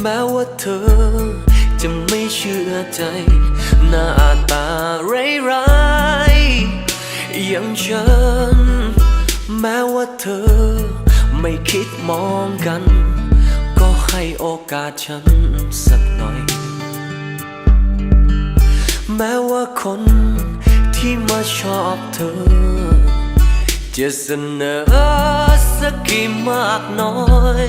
แม้ว่าเธอจะไม่เชื่อใจ หน้าตาร้ายๆอย่างฉัน แม้ว่าเธอไม่คิดมองกัน ก็ให้โอกาสฉันสักหน่อย แม้ว่าคนที่มาชอบเธอ จะเสนอสักกี่มากน้อย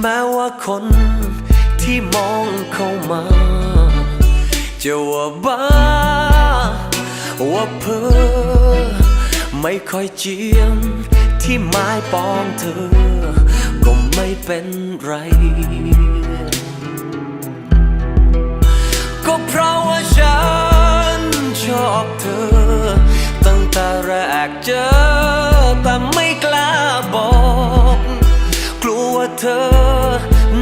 แม้ว่าคนที่มองเข้ามา จะว่าบ้า ว่าเพ้อไม่ค่อยเจียม ที่ไม้ปองเธอ ก็ไม่เป็นไร ก็เพราะว่าฉันชอบเธอ ตั้งแต่แรกเจอ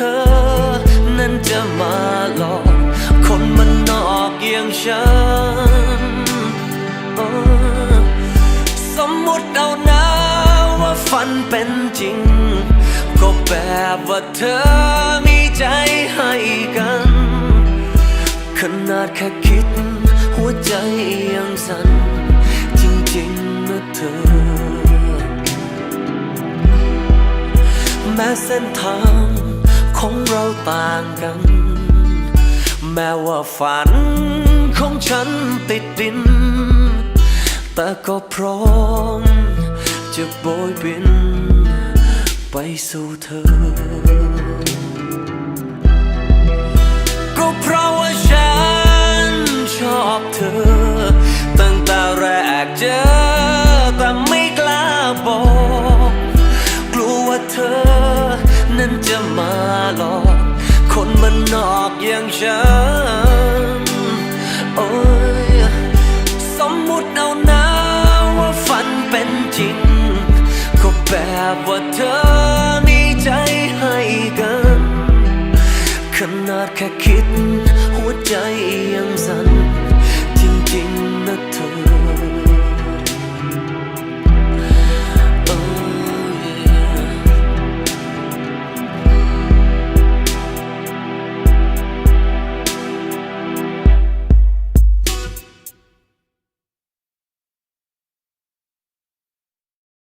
อ นั้นจะมาหลอก คนมันนอกเยี่ยงฉันสมมุติเอานะว่าฝันเป็นจริง ก็แบบว่าเธอมีใจให้กัน ขนาดแค่คิด หัวใจยังสั่นจริงๆนะเธอ แม้เส้นทาง ต่างกัน แม้ว่าฝันของฉันติดดิน แต่ก็พร้อมจะโบยบิน ไปสู่เธอ ก็เพราะว่าฉันชอบเธอ ตั้งแต่แรกเจอแต่ไม่กล้าบอก กลัวว่าเธอนั้นจะมาหลอก นอกอย่างฉันโอ้ยสมมุติเอานะว่าฝันเป็นจริง ก็แบบว่าเธอมีใจให้กัน ขนาดแค่คิดหัวใจยัง